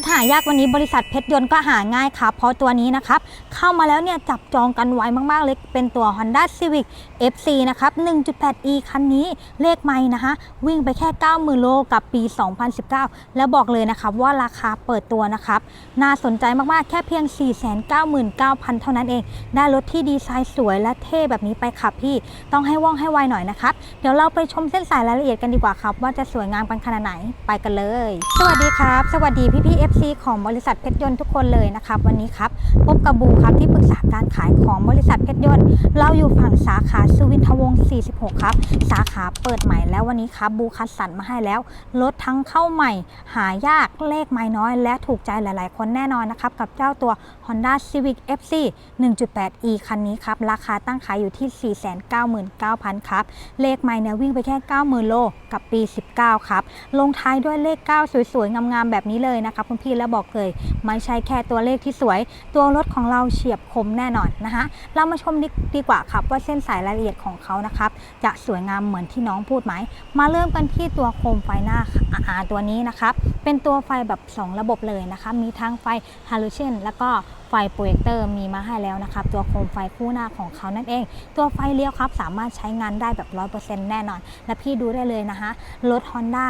ถหายากวันนี้บริษัทเพชรยนต์ก็หาง่ายครับเพราะตัวนี้นะครับเข้ามาแล้วเนี่ยจับจองกันไวมากๆเลยเป็นตัว Honda Civic FC นะครับ 1.8e คันนี้เลขไม่นะคะวิ่งไปแค่ 90,000 โลกับปี 2019 แล้วบอกเลยนะครับว่าราคาเปิดตัวนะครับน่าสนใจมากๆแค่เพียง 499,000 เท่านั้นเอง ได้รถที่ดีไซน์สวยและเท่แบบนี้ไปขับพี่ต้องให้ว่องให้ไวหน่อยนะครับเดี๋ยวเราไปชมเส้นสายรายละเอียดกันดีกว่าครับ ว่าจะสวยงามกันขนาดไหนไปกันเลย สวัสดีครับ สวัสดีพี่พี่ๆ FC ของบริษัทเพชรยนต์ทุกคนเลยนะครับ วันนี้ครับพบกับบูครับที่ปรึกษาการขายของบริษัทเพชรยนต์เราอยู่ฝั่งสาขาสุวินทวงศ์ 46 ครับ สาขาเปิดใหม่แล้ววันนี้ครับบูคัดสรรมาให้แล้วรถทั้งเข้าใหม่ หายากเลขไม่น้อย และถูกใจหลาย ๆ คนแน่นอนนะครับ กับเจ้าตัว Honda Civic FC 1.8e คันนี้ครับ ราคาตั้งขายอยู่ที่ 499,000 ครับ เลขไม่เนี่ยวิ่งไปแค่ 90,000 โลกับปี 19 ครับลงท้ายด้วยเลข 9 สวย ๆ งาม ๆ แบบนี้เลยนะครับคุณพี่แล้วบอกเลย ไม่ใช่แค่ตัวเลขที่สวย ตัวรถของเราเฉียบคมแน่นอนนะคะเรามาชมดีดกว่าครับว่าเส้นสายรายละเอียดของเขานะครับจะสวยงามเหมือนที่น้องพูดไหมมาเริ่มกันที่ตัวโคมไฟหน้าอาตัวนี้นะครับเป็นตัวไฟแบบ 2 ระบบเลยนะคะมีทั้งไฟฮาโลเจนแล้วก็ไฟโปรเจคเตอร์มีมาให้แล้วนะครับ ตัวโคมไฟคู่หน้าของเขานั่นเอง ตัวไฟเลี้ยวครับ สามารถใช้งานได้แบบ 100%แน่นอน และพี่ดูได้เลยนะคะรถ Honda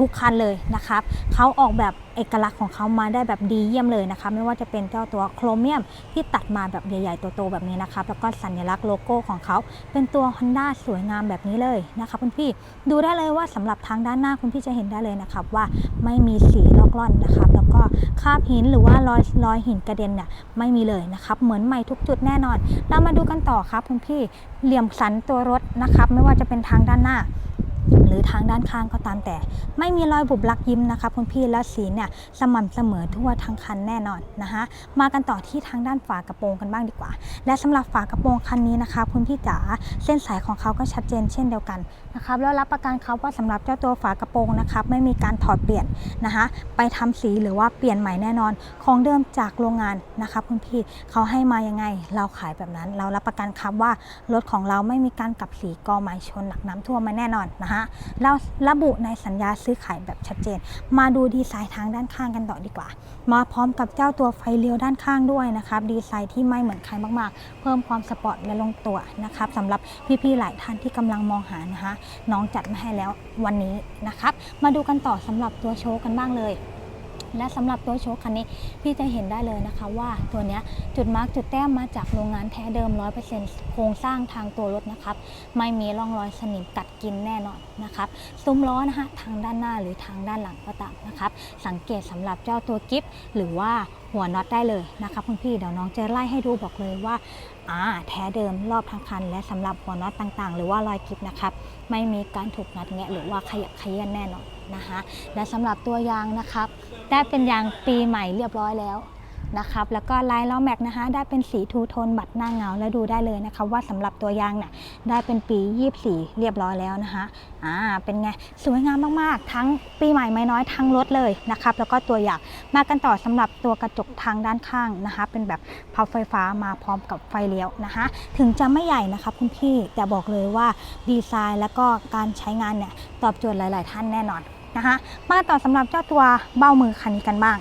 ทุกคันเลยนะครับเขาออกแบบเอกลักษณ์ของเขามาได้แบบดีเยี่ยมเลยนะคะไม่ว่าจะเป็นเจ้าตัวโครเมียมที่ตัดมาแบบใหญ่ๆตัวโตแบบนี้นะครับแล้วก็สัญลักษณ์โลโก้ของเขา เป็นตัว Honda สวยงามแบบนี้เลยนะคะคุณพี่ดูได้เลยว่าสำหรับทางด้านหน้าคุณพี่จะเห็นได้เลยนะครับว่าไม่มีสีลอกล่อนนะครับแล้วก็คราบหินหรือว่ารอยรอยหินกระเด็นเนี่ยไม่มีเลยนะครับเหมือนใหม่ทุกจุดแน่นอน เรามาดูกันต่อครับคุณพี่เหลี่ยมสันตัวรถนะครับไม่ว่าจะเป็นทางด้านหน้า หรือทางด้านข้างก็ตามแต่ ไม่มีรอยบุบลักยิ้มนะคะคุณพี่และสีเนี่ยสม่ำเสมอทั่วทั้งคันแน่นอนนะคะมากันต่อที่ทางด้านฝากระโปรงกันบ้างดีกว่า และสำหรับฝากระโปรงคันนี้นะคะคุณพี่จ๋าเส้นสายของเขาก็ชัดเจนเช่นเดียวกันนะครับแล้วรับประกันเขาว่าสำหรับเจ้าตัวฝากระโปรงนะครับไม่มีการถอดเปลี่ยนนะคะไปทำสีหรือว่าเปลี่ยนใหม่แน่นอน ของเดิมจากโรงงานนะคะคุณพี่เขาให้มายังไง เราขายแบบนั้น เรารับประกันครับว่ารถของเราไม่มีการกลับสีกอไม้ชนหลักน้ำท่วมมาแน่นอนนะคะเราระบุในสัญญาซื้อขายแบบชัดเจน มาดูดีไซน์ทางด้านข้างกันต่อดีกว่า มาพร้อมกับเจ้าตัวไฟเลี้ยวด้านข้างด้วยนะครับดีไซน์ที่ไม่เหมือนใครมากๆ เพิ่มความสปอร์ตและลงตัวนะครับสำหรับพี่ๆหลายท่านที่กำลังมองหานะคะน้องจัดมาให้แล้ววันนี้นะครับ มาดูกันต่อสำหรับตัวโชว์กันบ้างเลย และสำหรับตัวโชว์คันนี้พี่จะเห็นได้เลยนะคะว่าตัวเนี้ยจุดมาร์กจุดแต้มมาจากโรงงานแท้เดิม 100%โครงสร้างทางตัวรถนะครับ ไม่มีร่องรอยสนิมกัดกินแน่นอนนะครับซุ้มล้อนะคะทางด้านหน้าหรือทางด้านหลังก็ตามนะครับสังเกตสำหรับเจ้าตัวกิฟหรือว่าหัวน็อตได้เลยนะคะคุณพี่เดี๋ยวน้องจะไล่ให้ดูบอกเลยว่า อ่าแท้เดิมรอบทั้งคัน และสำหรับหัวน็อตต่างๆ หรือว่ารอยกิบนะครับไม่มีการถูกงัดแงะหรือว่าขยับขยื้อนแน่นอนนะคะและสำหรับตัวยางนะครับได้เป็นยางปีใหม่เรียบร้อยแล้ว นะครับแล้วก็ลายล้อแม็กนะคะ ได้เป็นสีทูโทนบัดหน้าเงาแล้วดูได้เลยนะคะว่าสำหรับตัวยางเนี่ยได้เป็นปี 24 เรียบร้อยแล้วนะคะอ่าเป็นไงสวยงามมากๆ ทั้งปีใหม่ไม่น้อยทั้งรถเลยนะครับแล้วก็ตัวอย่างมากันต่อสำหรับตัวกระจกทางด้านข้างนะคะ เป็นแบบพับไฟฟ้ามาพร้อมกับไฟเลี้ยวนะคะ ถึงจะไม่ใหญ่นะคะคุณพี่แต่บอกเลยว่าดีไซน์แล้วก็การใช้งานเนี่ยตอบโจทย์หลาย ๆ ท่านแน่นอนนะคะมาต่อสำหรับเจ้าตัวเบ้ามือคันนี้กันบ้าง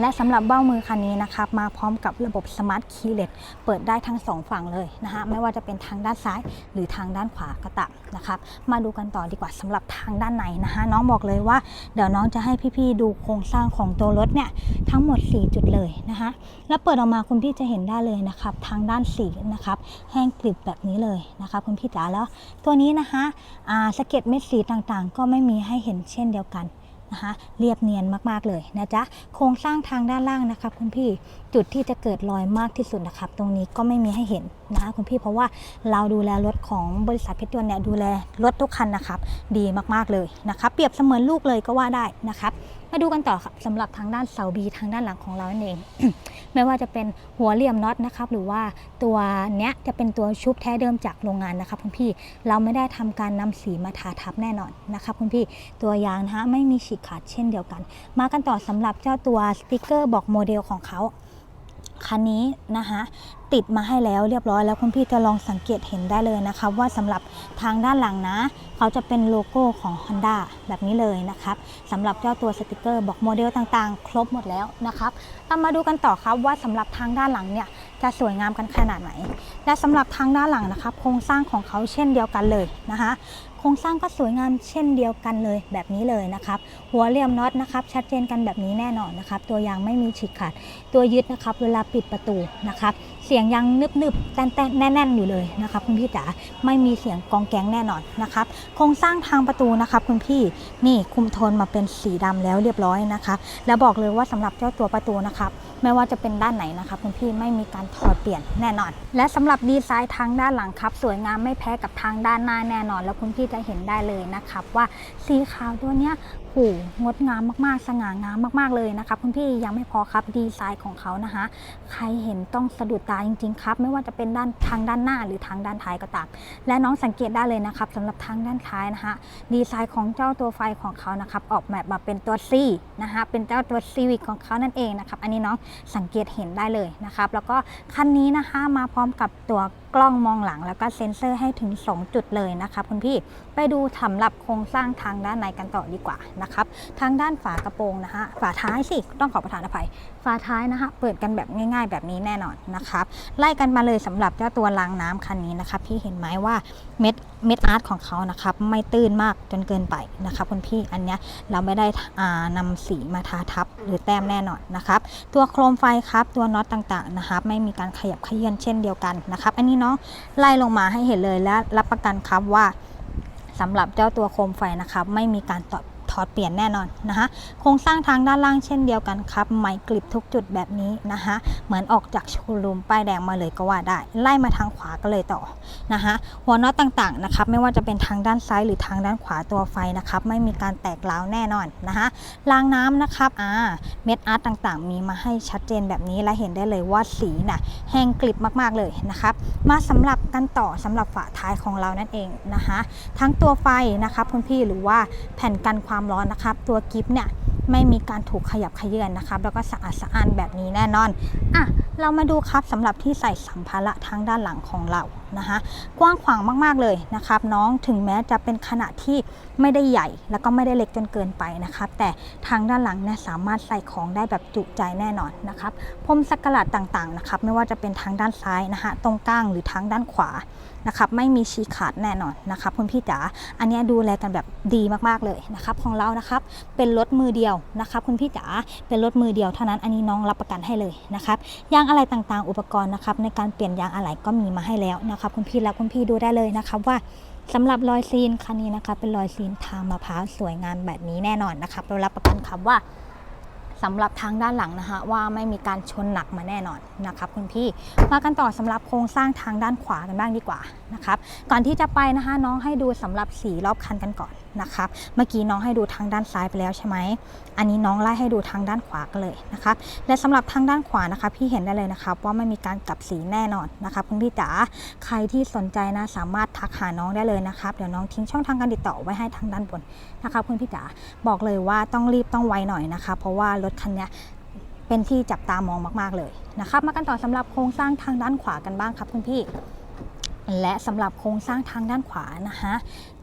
และสำหรับเบ้ามือคันนี้นะครับมาพร้อมกับระบบสมาร์ทคีย์เลสเปิดได้ทั้งสองฝั่งเลยนะคะไม่ว่าจะเป็นทางด้านซ้ายหรือทางด้านขวาก็ตามนะครับมาดูกันต่อดีกว่าสำหรับทางด้านในนะคะน้องบอกเลยว่าเดี๋ยวน้องจะให้พี่ๆดูโครงสร้างของตัวรถเนี่ยทั้งหมด 4 จุดเลยนะคะแล้วเปิดออกมาคุณพี่จะเห็นได้เลยนะครับทางด้านสีนะครับแห้งกริบแบบนี้เลยนะคะคุณพี่จ๋าแล้วตัวนี้นะคะสะเก็ดเม็ดสีต่างๆ ก็ไม่มีให้เห็นเช่นเดียวกัน นะคะเรียบเนียนมากๆเลยนะจ๊ะโครงสร้างทางด้านล่างนะครับคุณพี่จุดที่จะเกิดรอยมากที่สุดนะครับ ตรงนี้ก็ไม่มีให้เห็นนะคะคุณพี่เพราะว่าเราดูแลรถของบริษัทเพชรยนต์เนี่ยดูแลรถทุกคันนะครับ ดีมากๆเลยนะครับ เปรียบเสมือนลูกเลยก็ว่าได้นะครับ มาดูกันต่อครับสำหรับทางด้านเสาบีทางด้านหลังของเรานั่นเอง ไม่ว่าจะเป็นหัวเหลี่ยมน็อตนะครับหรือว่าตัวเนี้ยจะเป็นตัวชุบแท้เดิมจากโรงงานนะครับคุณพี่เราไม่ได้ทำการนำสีมาทาทับแน่นอนนะครับคุณพี่ตัวยางนะฮะไม่มีฉีกขาดเช่นเดียวกัน มากันต่อสำหรับเจ้าตัวสติกเกอร์บอกโมเดลของเขา คันนี้นะคะติดมาให้แล้วเรียบร้อยแล้วคุณพี่จะลองสังเกตเห็นได้เลยนะคะ ว่าสำหรับทางด้านหลังนะ เขาจะเป็นโลโก้ของ Honda แบบนี้เลยนะครับสำหรับเจ้าตัวสติกเกอร์บอกโมเดลต่างๆ ครบหมดแล้วนะครับเรามาดูกันต่อครับว่าสำหรับทางด้านหลังเนี่ยจะสวยงามกันขนาดไหน และสำหรับทางด้านหลังนะครับโครงสร้างของเขาเช่นเดียวกันเลยนะคะ ครงสร้างก็สวยงามเช่นเดียวกันเลยแบบนี้เลยนะครับ หัวเรียมน็อตนะครับชัดเจนกันแบบนี้แน่นอนนะครับ ตัวยางไม่มีฉีกขาด ตัวยึดนะครับเวลาปิดประตูนะครับเสียงยังนึบๆแน่นๆแน่นๆอยู่เลยนะครับคุณพี่จ๋าไม่มีเสียงกองแกงแน่นอนนะครับโครงสร้างทางประตูนะครับคุณพี่นี่คุมโทนมาเป็นสีดำแล้วเรียบร้อยนะคะแล้วบอกเลยว่าสำหรับเจ้าตัวประตูนะครับไม่ว่าจะเป็นด้านไหนนะครับคุณพี่ไม่มีการถอดเปลี่ยนแน่นอน และสำหรับดีไซน์ทางด้านหลังครับ สวยงามไม่แพ้กับทางด้านหน้าแน่นอน แล้วคุณพี่จะเห็นได้เลยนะครับว่าสีขาวตัวเนี้ย โหงดงามมากๆ สง่างามมากๆเลยนะครับคุณพี่ยังไม่พอครับดีไซน์ของเขานะคะ ใครเห็นต้องสะดุดตาจริง ๆ ครับ ไม่ว่าจะเป็นด้านทางด้านหน้าหรือทางด้านท้ายก็ตามและน้องสังเกตได้เลยนะครับสำหรับทางด้านท้ายนะคะดีไซน์ของเจ้าตัวไฟของเขานะครับออกแบบมาเป็นตัว C นะคะเป็นเจ้าตัว Civic ของเขานั่นเองนะครับอันนี้น้องสังเกตเห็นได้เลยนะครับแล้วก็คันนี้นะคะมาพร้อมกับตัว กล้องมองหลังแล้วก็เซ็นเซอร์ให้ถึง 2 จุดเลยนะคะคุณพี่ไปดูสำหรับโครงสร้างทางด้านในกันต่อดีกว่านะครับทางด้านฝากระโปรงนะคะฝาท้ายสิต้องขอประทานอภัย ฝาท้ายนะคะ เปิดกันแบบง่าย ๆ แบบนี้แน่นอนนะครับไล่กันมาเลยสำหรับเจ้าตัวรางน้ำคันนี้นะครับพี่เห็นไหมว่าเม็ดเม็ดอาร์ตของเขานะครับไม่ตื้นมากจนเกินไปนะครับคุณพี่อันนี้เราไม่ได้อ่านำสีมาทาทับหรือแต้มแน่นอนนะครับ ตัวโครมไฟครับตัวน็อตต่างๆนะครับไม่มีการขยับขยื่นเช่นเดียวกันนะครับ อันนี้เนาะไล่ลงมาให้เห็นเลยและรับประกันครับว่าสำหรับเจ้าตัวโคมไฟนะครับ ไม่มีการตอด ถอดเปลี่ยนแน่นอนนะคะโครงสร้างทางด้านล่างเช่นเดียวกันครับไม้กริบทุกจุดแบบนี้นะคะเหมือนออกจากโชว์รูมป้ายแดงมาเลยก็ว่าได้ ไล่มาทางขวาก็เลยต่อนะคะหัวน็อตต่างๆนะครับไม่ว่าจะเป็นทางด้านซ้ายหรือทางด้านขวาตัวไฟนะครับไม่มีการแตกร้าวแน่นอนนะคะรางน้ำนะครับอ่าเม็ดอาร์ตต่างๆ มีมาให้ชัดเจนแบบนี้และเห็นได้เลยว่าสีน่ะแห้งกลิบมากๆเลยนะครับมาสำหรับกันต่อสำหรับฝาท้ายของเรานั่นเองนะคะทั้งตัวไฟนะครับคุณพี่หรือว่าแผ่นกันความความร้อนนะครับ ตัวกิฟเนี่ยไม่มีการถูกขยับขยื่นนะครับ แล้วก็สะอาดสะอ้านแบบนี้แน่นอนอะเรามาดูครับสำหรับที่ใส่สัมภาระทางด้านหลังของเรา นะคะกว้างขวางมากๆเลยนะครับน้องถึงแม้จะเป็นขนาดที่ไม่ได้ใหญ่ แล้วก็ไม่ได้เล็กจนเกินไปนะครับแต่ทางด้านหลังเนี่ยสามารถใส่ของได้แบบจุใจแน่นอนนะครับพรมสักหลาดต่างๆนะครับไม่ว่าจะเป็นทางด้านซ้ายนะคะตรงกลางหรือทางด้านขวานะครับไม่มีฉีขาดแน่นอนนะครับคุณพี่จ๋าอันนี้ดูแลกันแบบดีมากๆเลยนะครับของเรานะครับเป็นรถมือเดียวนะครับคุณพี่จ๋าเป็นรถมือเดียวเท่านั้นอันนี้น้องรับประกันให้เลยนะครับยางอะไรต่างๆ อุปกรณ์นะครับในการเปลี่ยนยางอะไหล่ก็มีมาให้แล้วนะครับคุณพี่และคุณพี่ดูได้เลยนะครับว่าสำหรับรอยซีนคันนี้นะคะเป็นรอยซีนทางมะพร้าวสวยงามแบบนี้แน่นอนนะครับเรารับประกันครับว่า สำหรับทางด้านหลังนะคะว่าไม่มีการชนหนักมาแน่นอนนะครับคุณพี่มากันต่อสำหรับโครงสร้างทางด้านขวากันบ้างดีกว่านะครับก่อนที่จะไปนะคะน้องให้ดูสำหรับสีรอบคันกันก่อนนะครับเมื่อกี้น้องให้ดูทางด้านซ้ายไปแล้วใช่ไหมอันนี้น้องไล่ให้ดูทางด้านขวากันเลยนะครับและสำหรับทางด้านขวานะคะพี่เห็นได้เลยนะครับว่าไม่มีการกลับสีแน่นอนนะครับคุณพี่จ๋าใครที่สนใจนะสามารถทักหาน้องได้เลยนะครับเดี๋ยวน้องทิ้งช่องทางการติดต่อไว้ให้ทางด้านบนนะครับคุณพี่จ๋าบอกเลยว่าต้องรีบต้องไวหน่อยนะคะเพราะว่ารถคันนี้เป็นที่จับตามองมากๆเลยนะครับมากันต่อสำหรับโครงสร้างทางด้านขวากันบ้างครับคุณพี่และสำหรับโครงสร้างทางด้านขวานะคะ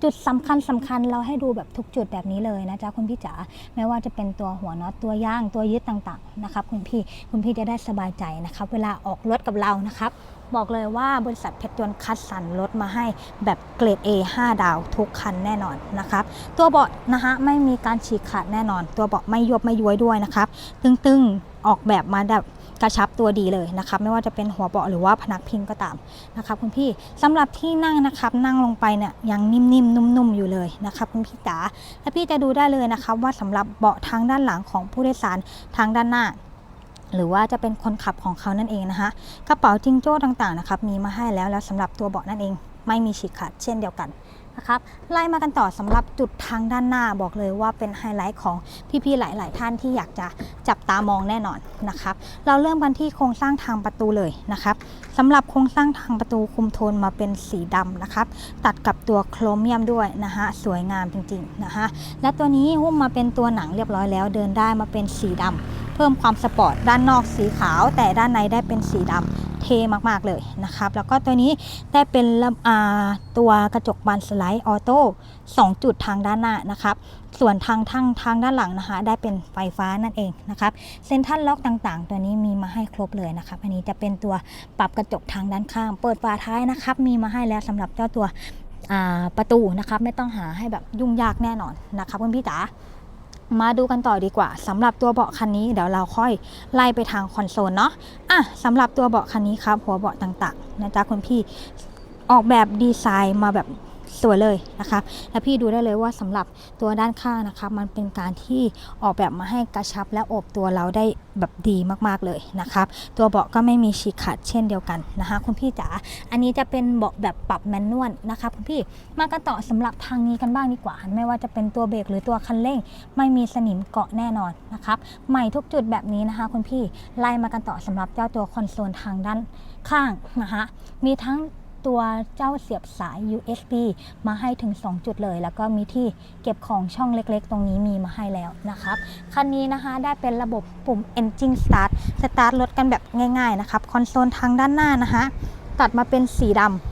จุดสำคัญสำคัญเราให้ดูแบบทุกจุดแบบนี้เลยนะจ๊ะคุณพี่จ๋าไม่ว่าจะเป็นตัวหัวน็อตตัวย่างตัวยึดต่างๆนะครับคุณพี่คุณพี่จะได้สบายใจนะครับ เวลาออกรถกับเรานะครับ บอกเลยว่าบริษัทเพชรยนต์คัดสรรรถมาให้แบบเกรด A 5 ดาวทุกคันแน่นอนนะครับ ตัวเบาะนะคะไม่มีการฉีกขาดแน่นอน ตัวเบาะไม่ยบไม่ย้วยด้วยนะครับ ตึงๆออกแบบมาแบบกระชับตัวดีเลยนะครับไม่ว่าจะเป็นหัวเบาะหรือว่าพนักพิงก็ตามนะครับคุณพี่สำหรับที่นั่งนะครับนั่งลงไปเนี่ยยังนิ่มๆนุ่มๆอยู่เลยนะครับคุณพี่จ๋าและพี่จะดูได้เลยนะครับว่าสำหรับเบาะทางด้านหลังของผู้โดยสารทางด้านหน้า หรือว่าจะเป็นคนขับของเขานั่นเองนะคะกระเป๋าจิงโจ้ต่างๆนะครับมีมาให้แล้วแล้วสำหรับตัวเบาะนั่นเอง ไม่มีฉีกขาดเช่นเดียวกันนะครับไล่มากันต่อสำหรับจุดทางด้านหน้าบอกเลยว่าเป็นไฮไลท์ของพี่ๆหลาย ๆ ท่านที่อยากจะจับตามองแน่นอนนะครับ เราเริ่มกันที่โครงสร้างทางประตูเลยนะครับสำหรับโครงสร้างทางประตูคุมโทนมาเป็นสีดำนะครับ ตัดกับตัวโครเมียมด้วยนะฮะสวยงามจริงๆนะฮะและตัวนี้หุ้มมาเป็นตัวหนังเรียบร้อยแล้วเดินได้มาเป็นสีดำ พิ่มความสปอร์ตด้านนอกสีขาว แต่ด้านในได้เป็นสีดำเท่มากๆเลยนะครับ แล้วก็ตัวนี้ได้เป็นตัวกระจกบานสไลด์ออโต้2จุดทางด้านหน้านะครับ ส่วนทางทางทางด้านหลังนะคะ ได้เป็นไฟฟ้านั่นเองนะครับเซนทรัลล็อกต่างๆ ตัวนี้มีมาให้ครบเลยนะครับ อันนี้จะเป็นตัวปรับกระจกทางด้านข้าง เปิดฝาท้ายนะครับ มีมาให้แล้วสำหรับเจ้าตัวประตูนะครับ ไม่ต้องหาให้แบบยุ่งยากแน่นอนนะครับคุณพี่จ๋า มาดูกันต่อดีกว่าสำหรับตัวเบาะคันนี้เดี๋ยวเราค่อยไล่ไปทางคอนโซลเนาะอะสำหรับตัวเบาะคันนี้ครับหัวเบาะต่างๆนะจ๊ะคุณพี่ออกแบบดีไซน์มาแบบ สวยเลยนะครับแล้วพี่ดูได้เลยว่าสำหรับตัวด้านข้างนะคะ มันเป็นการที่ออกแบบมาให้กระชับและอบตัวเราได้แบบดีมากๆเลยนะครับ ตัวเบาะก็ไม่มีฉีกขาดเช่นเดียวกันนะคะ คุณพี่จ๋าอันนี้จะเป็นเบาะแบบปรับแมนนวลนะคะคุณพี่มากันต่อสำหรับทางนี้กันบ้างดีกว่า ไม่ว่าจะเป็นตัวเบรกหรือตัวคันเร่ง ไม่มีสนิมเกาะแน่นอนนะครับใหม่ทุกจุดแบบนี้นะคะ คุณพี่ไล่มากันต่อสำหรับเจ้าตัวคอนโซลทางด้านข้างนะคะมีทั้ง ตัวเจ้าเสียบสาย USB มาให้ถึง 2 จุดเลย แล้วก็มีที่เก็บของช่องเล็กๆ ตรงนี้มีมาให้แล้วนะครับ คันนี้นะคะได้เป็นระบบปุ่ม Engine Start start รถกันแบบง่ายๆนะครับ คอนโซลทางด้านหน้านะคะตัดมาเป็นสีดำ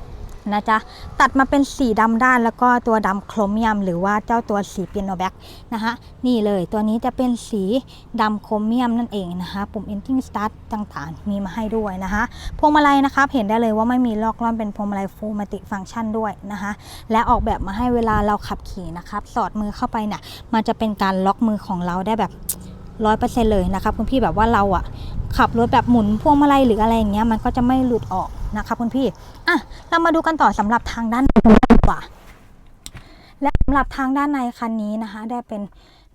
นะจ๊ะ ตัดมาเป็นสีดำด้านแล้วก็ตัวดำโครเมียม หรือว่าเจ้าตัวสีเปียโนแบ็กนะคะนี่เลยตัวนี้จะเป็นสีดำโครเมียมนั่นเองนะคะปุ่ม Engine Start ต่างๆ มีมาให้ด้วยนะคะพวงมาลัยนะครับเห็นได้เลยว่าไม่มีลอกล่อนเป็นพวงมาลัย Full Matic Function ด้วยนะคะและออกแบบมาให้เวลาเราขับขี่นะครับ สอดมือเข้าไปเนี่ยมันจะเป็นการล็อกมือของเราได้แบบ ร้อยเปอร์เซ็นต์เลยนะครับคุณพี่แบบว่าเราอะขับรถแบบหมุนพวงมาลัยหรืออะไรอย่างเงี้ยมันก็จะไม่หลุดออกนะครับคุณพี่อะเรามาดูกันต่อสำหรับทางด้านในกันดีกว่า และสำหรับทางด้านในคันนี้นะคะ ได้เป็น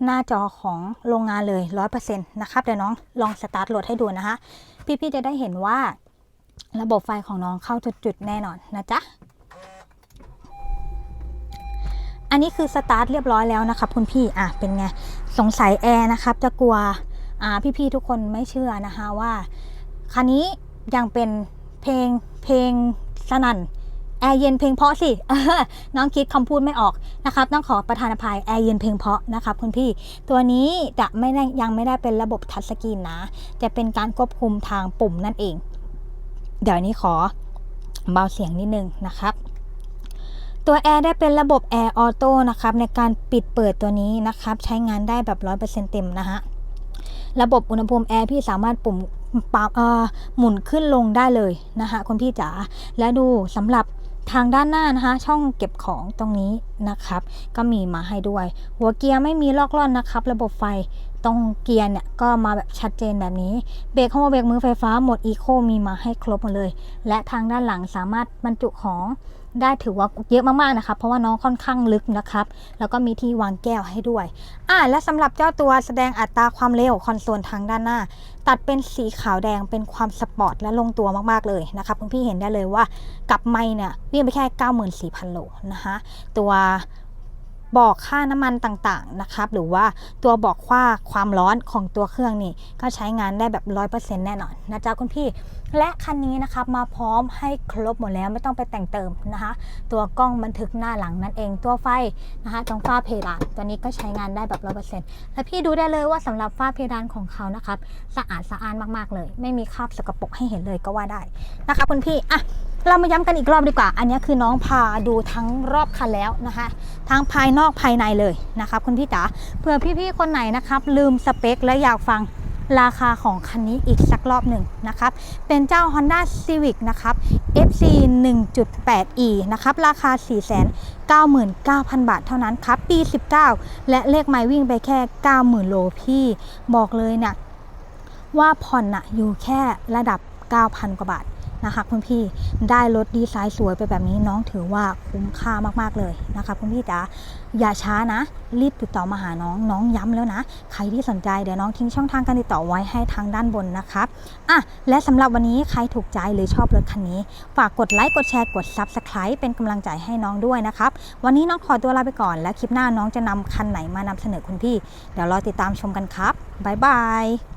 หน้าจอของโรงงานเลยร้อยเปอร์เซ็นต์นะครับเดี๋ยวน้องลองสตาร์ทรถให้ดูนะคะพี่ๆจะได้เห็นว่าระบบไฟของน้องเข้าจุดๆแน่นอนนะจ๊ะอันนี้คือสตาร์ทเรียบร้อยแล้วนะครับคุณพี่ อะ เป็นไง สงสัยแอร์นะครับ จะกลัวพี่ๆทุกคนไม่เชื่อนะคะว่าคันนี้ยังเป็นเพลงเพลงสนั่นแอร์เย็นเพลงเพาะสิ น้องคิดคำพูดไม่ออกนะครับ ต้องขอประธานอภัยแอร์เย็นเพลงเพาะนะครับคุณพี่ ตัวนี้จะไม่ได้ยังไม่ได้เป็นระบบทัชสกรีนนะ จะเป็นการควบคุมทางปุ่มนั่นเอง เดี๋ยวนี้ขอเบาเสียงนิดนึงนะครับ ตัวแอร์ได้เป็นระบบแอร์ออโต้นะครับในการปิดเปิดตัวนี้นะครับ ใช้งานได้แบบ100%เต็มนะฮะระบบอุณหภูมิแอร์พี่สามารถปุ่มปรับเอ่อหมุนขึ้นลงได้เลยนะคะคุณพี่จ๋าและดูสำหรับทางด้านหน้านะคะ ช่องเก็บของตรงนี้นะครับ ก็มีมาให้ด้วย หัวเกียร์ไม่มีลอกล่อนนะครับ ระบบไฟตรงเกียร์เนี่ยก็มาแบบชัดเจนแบบนี้เบรกข้างบนเบรกมือไฟฟ้าหมดอีโคมีมาให้ครบหมดเลย และทางด้านหลังสามารถบรรจุของ ได้ถือว่าเยอะมากๆนะครับเพราะว่าน้องค่อนข้างลึกนะครับ แล้วก็มีที่วางแก้วให้ด้วย อ่าและสำหรับเจ้าตัวแสดงอัตราความเร็วคอนโซลทางด้านหน้า ตัดเป็นสีขาวแดงเป็นความสปอร์ตและลงตัวมากๆเลยนะครับคุณพี่เห็นได้เลยว่ากับไม่เนี่ยวิ่งไปแค่ 94,000 โลนะคะตัวบอกค่าน้ำมันต่างๆนะครับ หรือว่าตัวบอกค่าความร้อนของตัวเครื่องนี่ ก็ใช้งานได้แบบ 100%แน่นอนนะจ๊ะคุณพี่ และคันนี้นะครับมาพร้อมให้ครบหมดแล้วไม่ต้องไปแต่งเติมนะคะ ตัวกล้องบันทึกหน้าหลังนั่นเองตัวไฟนะคะตรงฝ้าเพดานตัวนี้ก็ใช้งานได้แบบ100%และพี่ดูได้เลยว่าสำหรับฝ้าเพดานของเขานะครับสะอาดสะอ้านมากๆเลย ไม่มีคราบสกปรกให้เห็นเลยก็ว่าได้นะคะคุณพี่อะเรามาย้ำกันอีกรอบดีกว่า อันนี้คือน้องพาดูทั้งรอบคันแล้วนะคะ ทั้งภายนอกภายในเลยนะคะคุณพี่จ๋าเผื่อพี่ๆคนไหนนะครับลืมสเปคและอยากฟัง ราคาของคันนี้อีกสักรอบหนึ่งนะครับ เป็นเจ้า Honda Civic นะครับ FC 1.8e นะครับ ราคา 499,000 บาทเท่านั้นครับ ปี 19 และเลขไมล์วิ่งไปแค่ 90,000 โลพี่ บอกเลยเนี่ยว่าผ่อนนะอยู่แค่ระดับ 9,000 กว่าบาท นะคะคุณพี่ได้รถดีไซน์สวยไปแบบนี้น้องถือว่าคุ้มค่ามากๆเลยนะคะคุณพี่จ๋าอย่าช้านะ รีบติดต่อมาหาน้องน้องย้ำแล้วนะ ใครที่สนใจเดี๋ยวน้องทิ้งช่องทางการติดต่อไว้ให้ทางด้านบนนะครับอะและสำหรับวันนี้ใครถูกใจหรือชอบรถคันนี้ ฝากกดไลค์กดแชร์กด Subscribe เป็นกำลังใจให้น้องด้วยนะครับวันนี้น้องขอตัวลาไปก่อน และคลิปหน้าน้องจะนำคันไหนมานำเสนอคุณพี่ เดี๋ยวรอติดตามชมกันครับบ๊ายบาย